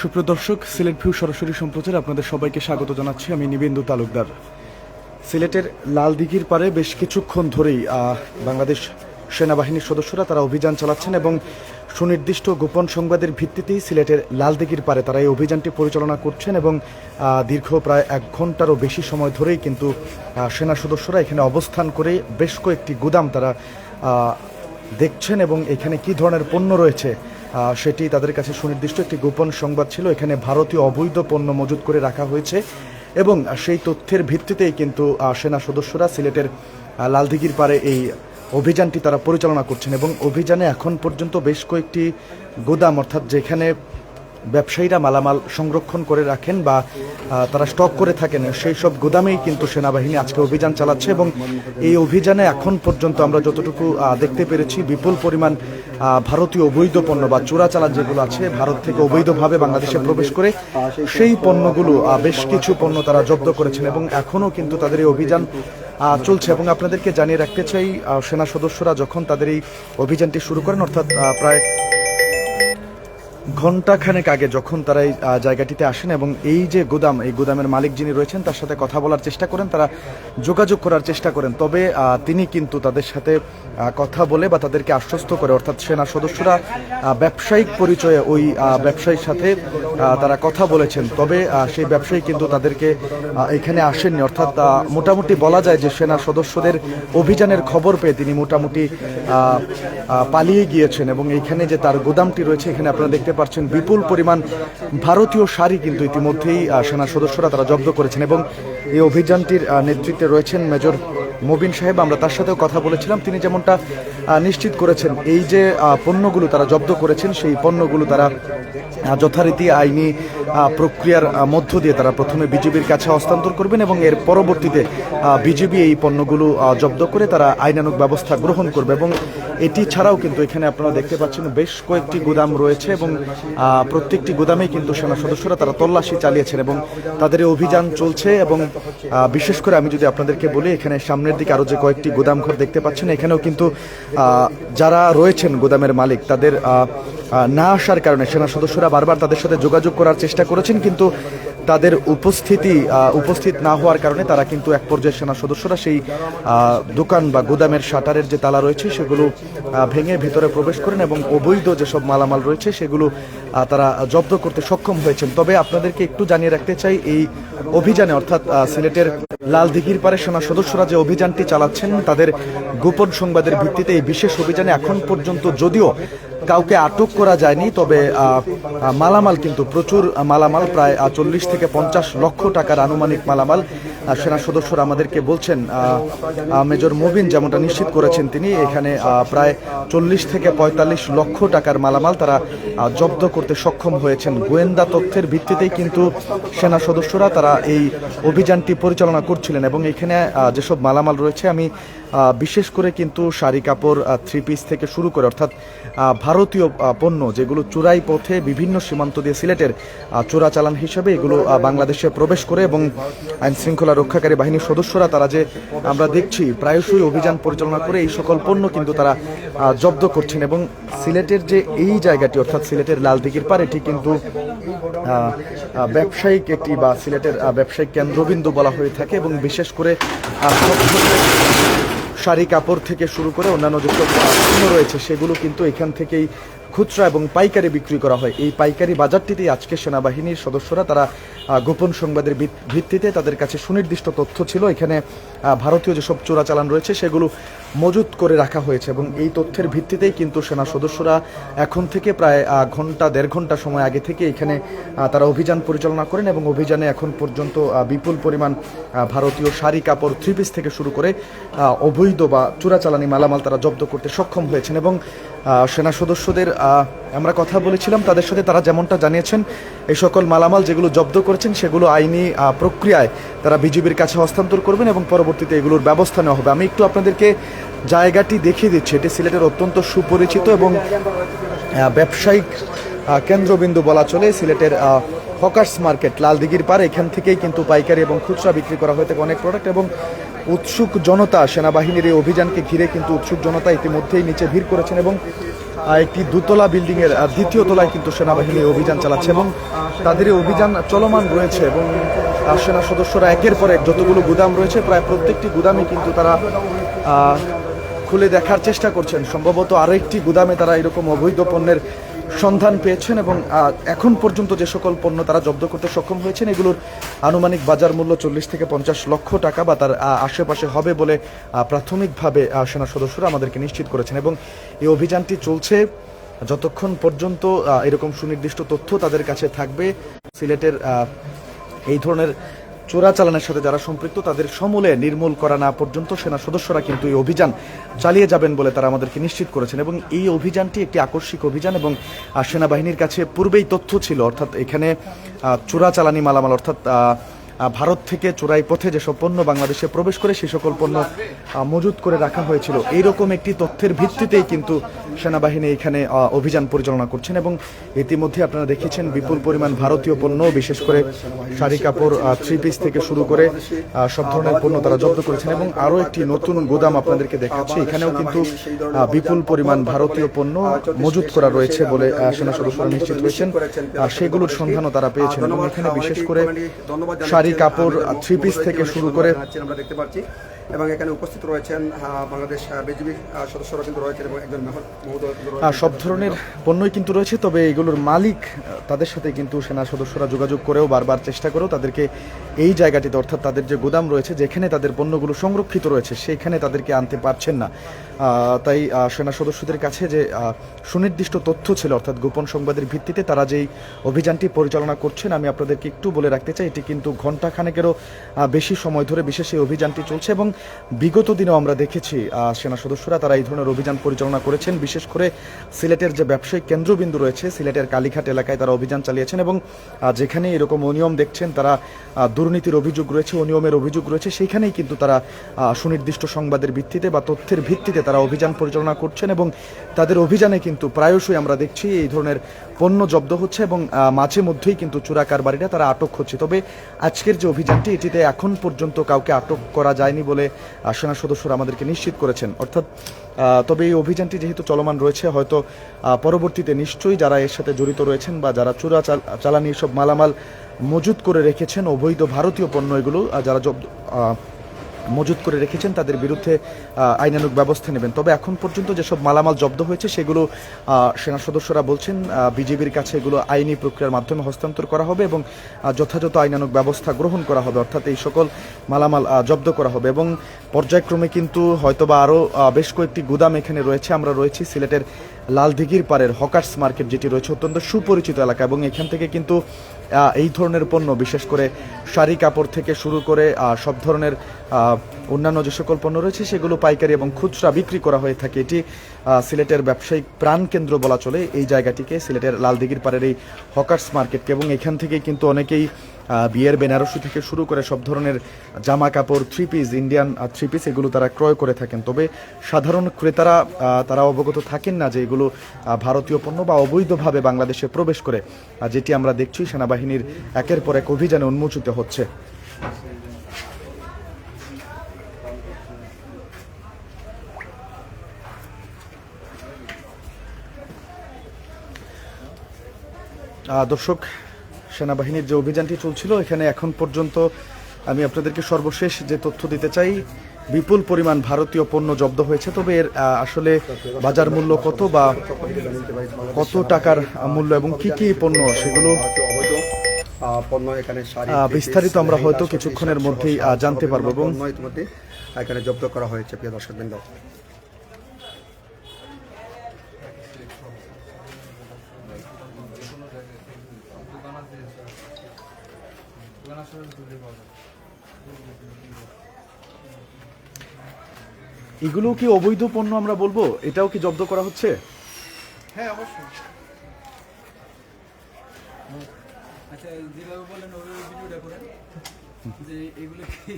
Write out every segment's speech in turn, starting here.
সুপ্রিয় দর্শক সিলেট ভিউ সরাসরি সম্প্রচারে আপনাদের সবাইকে স্বাগত জানাচ্ছি। আমি নিবেন্দু তালুকদার। সিলেটের লালদিঘির পারে বেশ কিছুক্ষণ ধরেই বাংলাদেশ সেনাবাহিনীর সদস্যরা তারা অভিযান চালাচ্ছেন এবং সুনির্দিষ্ট গোপন সংবাদের ভিত্তিতেই সিলেটের লালদিঘির পারে তারা এই অভিযানটি পরিচালনা করছেন এবং দীর্ঘ প্রায় এক ঘন্টারও বেশি সময় ধরেই কিন্তু সেনা সদস্যরা এখানে অবস্থান করে বেশ কয়েকটি গুদাম তারা দেখছেন এবং এখানে কি ধরনের পণ্য রয়েছে সেটি তাদের কাছে সুনির্দিষ্ট একটি গোপন সংবাদ ছিল। এখানে ভারতীয় অবৈধ পণ্য মজুত করে রাখা হয়েছে এবং সেই তথ্যের ভিত্তিতেই কিন্তু সেনা সদস্যরা সিলেটের লালদিঘির পারে এই অভিযানটি তারা পরিচালনা করছেন এবং অভিযানে এখন পর্যন্ত বেশ কয়েকটি গোদাম, অর্থাৎ যেখানে ব্যবসায়ীরা মালামাল সংরক্ষণ করে রাখেন বা তারা স্টক করে থাকেন। সেই সব গুদামেই কিন্তু সেনাবাহিনী আজকে অভিযান চালাচ্ছে এবং এই অভিযানে এখন পর্যন্ত আমরা যতটুকু দেখতে পেরেছি, বিপুল পরিমাণ ভারতীয় অবৈধ পণ্য বা চোরাচালান যেগুলো আছে, ভারত থেকে অবৈধভাবে বাংলাদেশে প্রবেশ করে সেই পণ্যগুলো বেশ কিছু পণ্য তারা জব্দ করেছেন এবং এখনও কিন্তু তাদের এই অভিযান চলছে এবং আপনাদেরকে জানিয়ে রাখতে চাই সেনা সদস্যরা যখন তাদের এই অভিযানটি শুরু করেন, অর্থাৎ প্রায় ঘন্টাখানেক আগে যখন তারা এই জায়গাটিতে আসেন এবং এই যে গুদাম, এই গুদামের মালিক যিনি রয়েছেন, তার সাথে কথা বলার চেষ্টা করেন, তারা যোগাযোগ করার চেষ্টা করেন। তবে তিনি কিন্তু তাদের সাথে কথা বলে বা তাদেরকে আশ্বস্ত করে, অর্থাৎ সেনা সদস্যরা ব্যবসায়িক পরিচয়ে ওই ব্যবসায়ীর সাথে তারা কথা বলেছেন। তবে সেই ব্যবসায়ী কিন্তু তাদেরকে এখানে আসেননি। অর্থাৎ মোটামুটি বলা যায় যে সেনা সদস্যদের অভিযানের খবর পেয়ে তিনি মোটামুটি পালিয়ে গিয়েছেন এবং এইখানে যে তার গোদামটি রয়েছে, এখানে আপনারা দেখতে পাচ্ছেন বিপুল পরিমাণ ভারতীয় শাড়ি কিন্তু ইতিমধ্যেই সেনা সদস্যরা তারা জব্দ করেছেন এবং এই অভিযানটির নেতৃত্বে রয়েছেন মেজর মবিন সাহেব, আমরা তার সাথেও কথা বলেছিলাম। তিনি যেমনটা নিশ্চিত করেছেন, এই যে পণ্যগুলো তারা জব্দ করেছেন, সেই পণ্যগুলো তারা যথারীতি আইনি প্রক্রিয়ার মধ্য দিয়ে তারা প্রথমে বিজেপির কাছে হস্তান্তর করবেন এবং এর পরবর্তীতে বিজেপি এই পণ্যগুলো জব্দ করে তারা আইনানুগ ব্যবস্থা গ্রহণ করবে এবং এটি ছাড়াও কিন্তু এখানে আপনারা দেখতে পাচ্ছেন বেশ কয়েকটি গুদাম রয়েছে এবং প্রত্যেকটি গুদামেই কিন্তু সেনা সদস্যরা তারা তল্লাশি চালিয়েছেন এবং তাদের অভিযান চলছে এবং বিশেষ করে আমি যদি আপনাদেরকে বলি, এখানে সামনের দিকে আরও যে কয়েকটি গুদাম ঘর দেখতে পাচ্ছেন, এখানেও কিন্তু যারা রয়েছেন গুদামের মালিক, তাদের না আসার কারণে সেনা সদস্যরা বারবার তাদের সাথে যোগাযোগ করার চেষ্টা করেছেন, কিন্তু তাদের উপস্থিতি উপস্থিত না হওয়ার কারণে তারা কিন্তু এক পর্যায়ে সেনা সদস্যরা সেই দোকান বা গুদামের শাটারের যে তালা রয়েছে, সেগুলো ভেঙে ভিতরে প্রবেশ করেন এবং অবৈধ যেসব মালামাল রয়েছে, সেগুলো তারা জব্দ করতে সক্ষম হয়েছেন। তবে আপনাদেরকে একটু জানিয়ে রাখতে চাই, এই অভিযানে, অর্থাৎ সিলেটের লাল দিঘির পারে সেনা সদস্যরা যে অভিযানটি চালাচ্ছেন, তাদের গোপন সংবাদের ভিত্তিতে এই বিশেষ অভিযানে এখন পর্যন্ত যদিও কাউকে আটক করা যায়নি, তবে মালামাল কিন্তু প্রচুর মালামাল, প্রায় চল্লিশ থেকে পঞ্চাশ লক্ষ টাকার আনুমানিক মালামাল সেনা সদস্যরা আমাদেরকে বলছেন মেজর মুবিন যেমনটা নিশ্চিত করেছেন তিনি, এখানে প্রায় চল্লিশ থেকে পঁয়তাল্লিশ লক্ষ টাকার মালামাল তারা জব্দ করতে সক্ষম হয়েছেন। গোয়েন্দা তথ্যের ভিত্তিতেই কিন্তু সেনা সদস্যরা তারা এই অভিযানটি পরিচালনা করছিলেন এবং এখানে যেসব মালামাল রয়েছে, আমি বিশেষ করে কিন্তু শাড়ি কাপড় থ্রি পিস থেকে শুরু করে অর্থাৎ ভারতীয় পণ্য যেগুলো চোরাই পথে বিভিন্ন সীমান্ত দিয়ে সিলেটের আহ, চোরাচালান হিসেবে এগুলো বাংলাদেশে প্রবেশ করে এবং আইন শৃঙ্খলা রক্ষাকারী বাহিনীর সদস্যরা তারা যে আমরা দেখছি প্রায়শই অভিযান পরিচালনা করে এই সকল পণ্য কিন্তু তারা জব্দ করছেন এবং সিলেটের যে এই জায়গাটি অর্থাৎ সিলেটের লালদিঘির পার এটি কিন্তু ব্যবসায়িক একটি বা সিলেটের ব্যবসায়িক কেন্দ্রবিন্দু বলা হয়ে থাকে এবং বিশেষ করে শাড়ি কাপড় থেকে শুরু করে অন্যান্য যেসব পণ্য রয়েছে সেগুলো কিন্তু এখান থেকেই খুচরা এবং পাইকারি বিক্রি করা হয়। এই পাইকারি বাজারটিতেই আজকে সেনাবাহিনীর সদস্যরা তারা গোপন সংবাদের ভিত্তিতে তাদের কাছে সুনির্দিষ্ট তথ্য ছিল। এখানে ভারতীয় যেসব চোরাচালান রয়েছে সেগুলো মজুত করে রাখা হয়েছে এবং এই তথ্যের ভিত্তিতেই কিন্তু সেনা সদস্যরা এখন থেকে প্রায় ঘণ্টা, দেড় ঘণ্টা সময় আগে থেকে এখানে তারা অভিযান পরিচালনা করেন এবং অভিযানে এখন পর্যন্ত বিপুল পরিমাণ ভারতীয় শাড়ি, কাপড়, থ্রি পিস থেকে শুরু করে অবৈধ বা চোরাচালানি মালামাল তারা জব্দ করতে সক্ষম হয়েছেন এবং সেনা সদস্যদের আমরা কথা বলেছিলাম তাদের সাথে, তারা যেমনটা জানিয়েছেন, এই সকল মালামাল যেগুলো জব্দ করেছেন, সেগুলো আইনি প্রক্রিয়ায় তারা বিজিবির কাছে হস্তান্তর করবেন এবং পরবর্তীতে এগুলোর ব্যবস্থা নেওয়া হবে। আমি একটু আপনাদেরকে জায়গাটি দেখিয়ে দিচ্ছি। এটি সিলেটের অত্যন্ত সুপরিচিত এবং ব্যবসায়িক কেন্দ্রবিন্দু বলা চলে। সিলেটের হকার্স মার্কেট, লালদিঘির পার এখান থেকেই কিন্তু পাইকারি এবং খুচরা বিক্রি করা হয়ে থাকে অনেক প্রোডাক্ট এবং উৎসুক জনতা, সেনাবাহিনীর এই অভিযানকে ঘিরে কিন্তু উৎসুক জনতা ইতিমধ্যেই নিচে ভিড় করেছেন এবং একটি দুতলা বিল্ডিং এর দ্বিতীয় তলায় কিন্তু সেনাবাহিনী অভিযান চালাচ্ছে এবং তাদের এই অভিযান চলমান রয়েছে এবং সেনা সদস্যরা একের পর এক যতগুলো গুদাম রয়েছে, প্রায় প্রত্যেকটি গুদামে কিন্তু তারা খুলে দেখার চেষ্টা করছেন। সম্ভবত আরেকটি গুদামে তারা এরকম অবৈধ পণ্যের সন্ধান পেয়েছেন এবং এখন পর্যন্ত যে সকল পণ্য তারা জব্দ করতে সক্ষম হয়েছেন, এগুলোর আনুমানিক বাজার মূল্য চল্লিশ থেকে পঞ্চাশ লক্ষ টাকা বা তার আশেপাশে হবে বলে প্রাথমিকভাবে সেনা সদস্যরা আমাদেরকে নিশ্চিত করেছেন এবং এই অভিযানটি চলছে। যতক্ষণ পর্যন্ত এরকম সুনির্দিষ্ট তথ্য তাদের কাছে থাকবে, সিলেটের এই ধরনের চোরাচালানের সাথে যারা সম্পৃক্ত, তাদের সমূলে নির্মূল করা না পর্যন্ত সেনা সদস্যরা কিন্তু এই অভিযান চালিয়ে যাবেন বলে তারা আমাদেরকে নিশ্চিত করেছেন। এবং এই অভিযানটি একটি আকস্মিক অভিযান এবং সেনাবাহিনীর কাছে পূর্বেই তথ্য ছিল, অর্থাৎ এখানে চোরাচালানি মালামাল, অর্থাৎ ভারত থেকে চোরাই পথে যেসব পণ্য বাংলাদেশে প্রবেশ করে সেই সকল পণ্য মজুত করে রাখা হয়েছিল। এইরকম একটি তথ্যের ভিত্তিতেই কিন্তু সেনাবাহিনী এখানে অভিযান পরিচালনা করছেন এবং ইতিমধ্যে আপনারা দেখেছেন বিপুল পরিমাণ ভারতীয় পণ্য, বিশেষ করে শাড়ি কাপড় থ্রি পিস থেকে শুরু করে সব ধরনের পণ্য তারা জব্দ করেছেন এবং আরও একটি নতুন গোদাম আপনাদেরকে দেখাচ্ছি। এখানেও কিন্তু বিপুল পরিমাণ ভারতীয় পণ্য মজুত করা রয়েছে বলে সেনা সদস্যরা নিশ্চিত হয়েছেন। সেগুলোর সন্ধানও তারা পেয়েছেন এবং এখানে বিশেষ করে শাড়ি কাপড় থ্রি পিস থেকে শুরু করে আমরা দেখতে পাচ্ছি। এবং এখানে উপস্থিত রয়েছেন বাংলাদেশ সদস্যরা কিন্তু রয়েছেন এবং একজন। সব ধরনের পণ্যই কিন্তু রয়েছে, তবে এগুলোর মালিক তাদের সাথে কিন্তু সেনা সদস্যরা যোগাযোগ করেও বারবার চেষ্টা করেও তাদেরকে এই জায়গাটিতে, অর্থাৎ তাদের যে গোদাম রয়েছে, যেখানে তাদের পণ্যগুলো সংরক্ষিত রয়েছে সেখানে তাদেরকে আনতে পারছেন না তাই সেনা সদস্যদের কাছে যে সুনির্দিষ্ট তথ্য ছিল, অর্থাৎ গোপন সংবাদের ভিত্তিতে তারা যেই অভিযানটি পরিচালনা করছেন, আমি আপনাদেরকে একটু বলে রাখতে চাই, এটি কিন্তু ঘণ্টা খানেকেরও বেশি সময় ধরে বিশেষ এই অভিযানটি চলছে এবং বিগত দিনেও আমরা দেখেছি সেনা সদস্যরা তারা এই ধরনের অভিযান পরিচালনা করেছেন। বিশেষ করে সিলেটের যে ব্যবসায়িক কেন্দ্রবিন্দু রয়েছে, সিলেটের কালীঘাট এলাকায় তারা অভিযান চালিয়েছেন এবং যেখানে এরকম অনিয়ম দেখছেন, তারা দুর্নীতির অভিযোগ রয়েছে, অনিয়মের অভিযোগ রয়েছে, সেইখানেই কিন্তু তারা সুনির্দিষ্ট সংবাদের ভিত্তিতে বা তথ্যের ভিত্তিতে তারা অভিযান পরিচালনা করছেন এবং তাদের অভিযানে কিন্তু প্রায়শই আমরা দেখছি এই ধরনের পণ্য জব্দ হচ্ছে এবং মাঝে মধ্যেই কিন্তু চোরা কারবারিরা তারা আটক হচ্ছে। তবে আজকের যে অভিযানটি, এটিতে এখন পর্যন্ত কাউকে আটক করা যায়নি বলে আহ, সেনা সদস্যরা আমাদেরকে নিশ্চিত করেছেন। অর্থাৎ তবে এই অভিযানটি যেহেতু চলমান রয়েছে হয়তো পরবর্তীতে নিশ্চয়ই যারা এর সাথে জড়িত রয়েছেন বা যারা চোরা চাল- চালানি সব মালামাল মজুত করে রেখেছেন অবৈধ ভারতীয় পণ্য এগুলো যারা মজুত করে রেখেছেন তাদের বিরুদ্ধে আহ, আইনানুগ ব্যবস্থা নেবেন। তবে এখন পর্যন্ত যেসব মালামাল জব্দ হয়েছে সেগুলো সেনা সদস্যরা বলছেন বিজেপির কাছে এগুলো আইনি প্রক্রিয়ার মাধ্যমে হস্তান্তর করা হবে এবং যথাযথ আইনানুগ ব্যবস্থা গ্রহণ করা হবে অর্থাৎ এই সকল মালামাল জব্দ করা হবে। এবং পর্যায়ক্রমে কিন্তু হয়তোবা আরও বেশ কয়েকটি গুদাম এখানে রয়েছে আমরা রয়েছি সিলেটের লালদিঘির পাড়ের হকার্স মার্কেট যেটি রয়েছে অত্যন্ত সুপরিচিত এলাকা এবং এখান থেকে কিন্তু এই ধরনের পণ্য, বিশেষ করে শাড়ি কাপড় থেকে শুরু করে সব ধরনের অন্যান্য যে সকল পণ্য রয়েছে, সেগুলো পাইকারি এবং খুচরা বিক্রি করা হয়ে থাকে। এটি সিলেটের ব্যবসায়িক প্রাণকেন্দ্র বলা চলে। এই জায়গাটিকে সিলেটের লালদিঘির পাড়ের এই হকার্স মার্কেটকে এবং এখান থেকেই কিন্তু অনেকেই বিয়ের বেনারসি থেকে শুরু করে সব ধরনের জামা কাপড় three piece Indian three piece এগুলো তারা ক্রয় করে থাকেন। তবে সাধারণ ক্রেতারা তারা অবগত থাকেন না যে এগুলো ভারতীয় পণ্য বা অবৈধভাবে বাংলাদেশে প্রবেশ করে। যেটি আমরা দেখছি, সেনাবাহিনীর একের পর এক অভিযানে উন্মোচিত হচ্ছে। দর্শক সেনাবাহিনীর যে অভিযানটি চলছিল এখানে এখন পর্যন্ত আমি আপনাদেরকে সর্বশেষ যে তথ্য দিতে চাই বিপুল পরিমাণ ভারতীয় পণ্য জব্দ হয়েছে। তবে এর আসলে বাজার মূল্য কত বা কত টাকার মূল্য এবং কি কি পণ্য সেগুলো পণ্য এখানে বিস্তারিত আমরা হয়তো কিছুক্ষণের মধ্যেই, জানতে পারব এবং- এখানে জব্দ করা হয়েছে প্রিয় দর্শকবৃন্দ। এগুলো কি অবৈধ পণ্য আমরা বলব? এটাও কি জব্দ করা হচ্ছে? হ্যাঁ অবশ্যই। আচ্ছা যেভাবে ভিডিওটা করেন যে এগুলো কি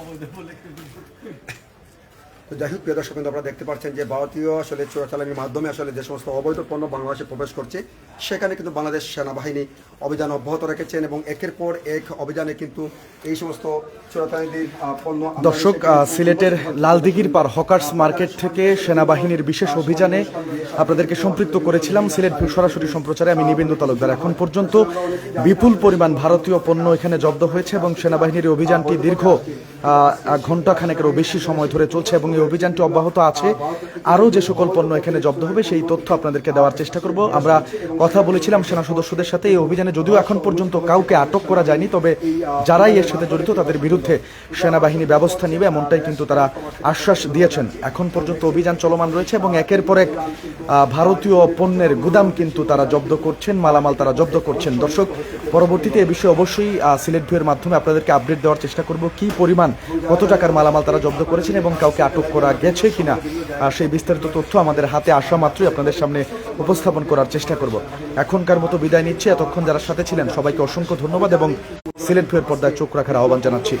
অবৈধ বলে তো যাই হোক প্রিয় দর্শক কিন্তু আপনারা দেখতে পাচ্ছেন যে ভারতীয় আসলে চোরাচালানির মাধ্যমে আসলে যে সমস্ত অবৈধ পণ্য বাংলাদেশে প্রবেশ করছে সেখানে কিন্তু বাংলাদেশ সেনাবাহিনী অভিযান অব্যাহত রেখেছেন এবং একের পর এক অভিযানে কিন্তু এই সমস্ত চোরাচালানির পণ্য দর্শক সিলেটের লালদিঘির পার হকার্স মার্কেট থেকে সেনাবাহিনীর বিশেষ অভিযানে আপনাদেরকে সম্পৃক্ত করেছিলাম। সিলেট সরাসরি সম্প্রচারে আমি নিবেন্দু তালুকদার। এখন পর্যন্ত বিপুল পরিমাণ ভারতীয় পণ্য এখানে জব্দ হয়েছে এবং সেনাবাহিনীর অভিযানটি দীর্ঘ ঘণ্টা খানেকেরও বেশি সময় ধরে চলছে এবং এই অভিযানটি অব্যাহত আছে। আরও যে সকল পণ্য এখানে জব্দ হবে, সেই তথ্য আপনাদেরকে দেওয়ার চেষ্টা করব। আমরা কথা বলেছিলাম সেনা সদস্যদের সাথে, এই অভিযানে যদিও এখন পর্যন্ত কাউকে আটক করা যায়নি, তবে যারাই এর সাথে জড়িত তাদের বিরুদ্ধে সেনাবাহিনী ব্যবস্থা নেবে, এমনটাই কিন্তু তারা আশ্বাস দিয়েছেন। এখন পর্যন্ত অভিযান চলমান রয়েছে এবং একের পর এক ভারতীয় পণ্যের গুদাম কিন্তু তারা জব্দ করছেন, মালামাল তারা জব্দ করছেন। দর্শক, পরবর্তীতে এ বিষয়ে অবশ্যই সিলেট ভিউয়ের মাধ্যমে আপনাদেরকে আপডেট দেওয়ার চেষ্টা করব, কি পরিমাণ কত টাকার মালামাল তারা জব্দ করেছেন এবং কাউকে আটক করা গেছে কিনা? আর সেই বিস্তারিত তথ্য আমাদের হাতে আসা মাত্রই আপনাদের সামনে উপস্থাপন করার চেষ্টা করব। এখনকার মতো বিদায় নিচ্ছে। এতক্ষণ যারা সাথে ছিলেন, সবাইকে অসংখ্য ধন্যবাদ এবং সিলেট ভিউয়ের পর্দায় চোখ রাখার আহ্বান জানাচ্ছি।